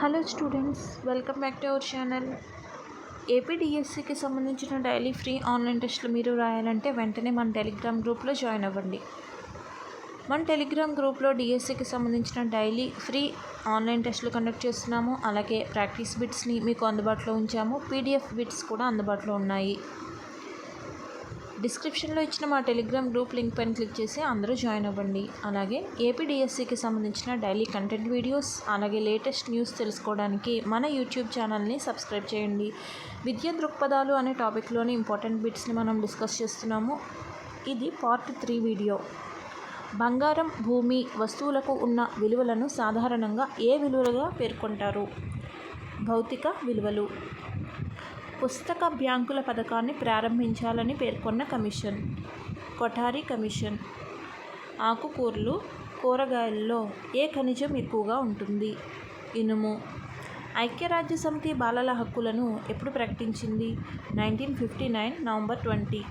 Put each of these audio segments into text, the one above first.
Hello students welcome back to our channel ఏపీడిఎస్సికి సంబంధించిన daily free online టెస్ట్లు మీరు రాయాలంటే వెంటనే మన టెలిగ్రామ్ గ్రూప్లో జాయిన్ అవ్వండి. మన టెలిగ్రామ్ గ్రూప్లో డిఎస్సికి సంబంధించిన డైలీ ఫ్రీ ఆన్లైన్ టెస్ట్లు కండక్ట్ చేస్తున్నాము. అలాగే ప్రాక్టీస్ బిట్స్ని మీకు అందుబాటులో ఉంచాము. పీడిఎఫ్ బిట్స్ కూడా అందుబాటులో ఉన్నాయి. డిస్క్రిప్షన్లో ఇచ్చిన మా టెలిగ్రామ్ గ్రూప్ లింక్ పైన క్లిక్ చేసి అందరూ జాయిన్ అవ్వండి. అలాగే ఏపీడిఎస్సికి సంబంధించిన డైలీ కంటెంట్ వీడియోస్ అలాగే లేటెస్ట్ న్యూస్ తెలుసుకోవడానికి మన యూట్యూబ్ ఛానల్ని సబ్స్క్రైబ్ చేయండి. విద్యా దృక్పథాలు అనే టాపిక్లోని ఇంపార్టెంట్ బిట్స్ని మనం డిస్కస్ చేస్తున్నాము. ఇది పార్ట్ త్రీ వీడియో. బంగారం భూమి వస్తువులకు ఉన్న విలువలను సాధారణంగా ఏ విలువలుగా పేర్కొంటారు? భౌతిక విలువలు. పుస్తక బ్యాంకుల పథకాన్ని ప్రారంభించాలని పేర్కొన్న కమిషన్. కొఠారి కమిషన్. ఆకుకూరలు కూరగాయల్లో ఏ ఖనిజం ఎక్కువగా ఉంటుంది? ఇనుము. ఐక్యరాజ్య సమితి బాలల హక్కులను ఎప్పుడు ప్రకటించింది? Nineteen fifty nine November twenty.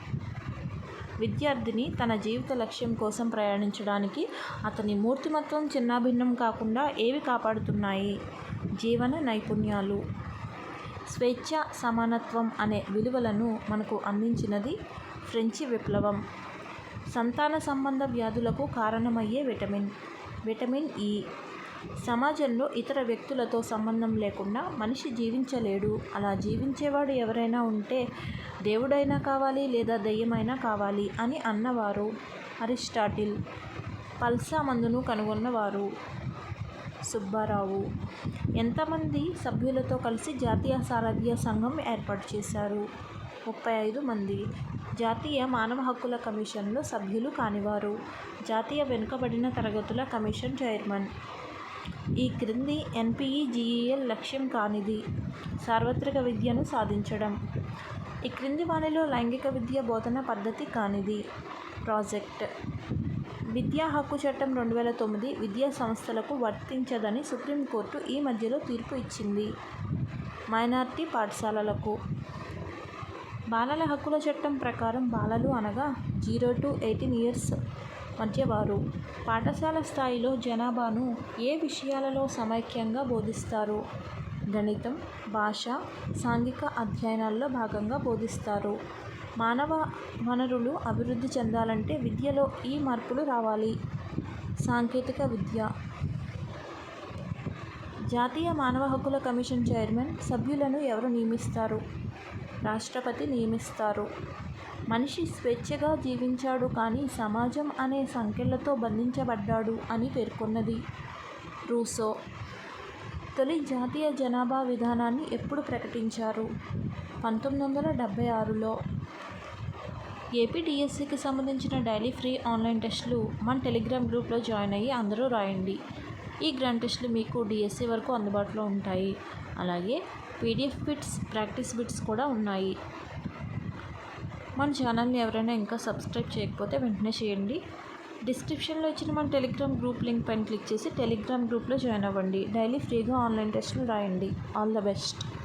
విద్యార్థిని తన జీవిత లక్ష్యం కోసం ప్రయాణించడానికి అతని మూర్తిమత్వం చిన్నాభిన్నం కాకుండా ఏవి కాపాడుతున్నాయి? జీవన నైపుణ్యాలు. స్వేచ్ఛ సమానత్వం అనే విలువలను మనకు అందించినది ఫ్రెంచి విప్లవం. సంతాన సంబంధ వ్యాధులకు కారణమయ్యే విటమిన్. Vitamin E. సమాజంలో ఇతర వ్యక్తులతో సంబంధం లేకుండా మనిషి జీవించలేడు. అలా జీవించేవాడు ఎవరైనా ఉంటే దేవుడైనా కావాలి లేదా దెయ్యమైనా కావాలి అని అన్నవారు అరిస్టాటిల్. పల్సా మందును కనుగొన్నవారు. సుబ్బారావు. ఎంతమంది సభ్యులతో కలిసి జాతీయ సారథ్య సంఘం ఏర్పాటు చేశారు? ముప్పై ఐదు మంది. జాతీయ మానవ హక్కుల కమిషన్లో సభ్యులు కానివారు. జాతీయ వెనుకబడిన తరగతుల కమిషన్ చైర్మన్. ఈ క్రింది ఎన్పిఈ జీఈఎల్ లక్ష్యం కానిది. సార్వత్రిక విద్యను సాధించడం. ఈ క్రింది వాణిలో లైంగిక విద్య బోధన పద్ధతి కానిది. ప్రాజెక్ట్. విద్యా హక్కు చట్టం రెండు వేల తొమ్మిది విద్యా సంస్థలకు వర్తించదని సుప్రీంకోర్టు ఈ మధ్యలో తీర్పు ఇచ్చింది. మైనార్టీ పాఠశాలలకు. బాలల హక్కుల చట్టం ప్రకారం బాలలు అనగా జీరో టు ఎయిటీన్ ఇయర్స్ మధ్య వారు. పాఠశాల స్థాయిలో జనాభాను ఏ విషయాలలో సమైక్యంగా బోధిస్తారు? గణితం భాష సాంఘిక అధ్యయనాల్లో భాగంగా బోధిస్తారు. మానవ వనరులు అభివృద్ధి చెందాలంటే విద్యలో ఈ మార్పులు రావాలి. సాంకేతిక విద్య. జాతీయ మానవ హక్కుల కమిషన్ చైర్మన్ సభ్యులను ఎవరు నియమిస్తారు? రాష్ట్రపతి నియమిస్తారు. మనిషి స్వేచ్ఛగా జీవించాడు కానీ సమాజం అనే సంఖ్యలతో బంధించబడ్డాడు అని పేర్కొన్నది రూసో. తొలి జాతీయ జనాభా విధానాన్ని ఎప్పుడు ప్రకటించారు? పంతొమ్మిది వందల డెబ్భై ఆరులో ఏపీడిఎస్సికి సంబంధించిన డైలీ ఫ్రీ ఆన్లైన్ టెస్టులు మన టెలిగ్రామ్ గ్రూప్లో జాయిన్ అయ్యి అందరూ రాయండి. ఈ గ్రాండ్ టెస్టులు మీకు డిఎస్సి వరకు అందుబాటులో ఉంటాయి. అలాగే పీడిఎఫ్ బిట్స్ ప్రాక్టీస్ బిట్స్ కూడా ఉన్నాయి. మన ఛానల్ని ఎవరైనా ఇంకా సబ్స్క్రైబ్ చేయకపోతే వెంటనే చేయండి. డిస్క్రిప్షన్లో ఇచ్చిన మన టెలిగ్రామ్ గ్రూప్ లింక్ పైన క్లిక్ చేసి టెలిగ్రామ్ గ్రూప్లో జాయిన్ అవ్వండి. డైలీ ఫ్రీగా ఆన్లైన్ టెస్ట్లు రాయండి. All the best.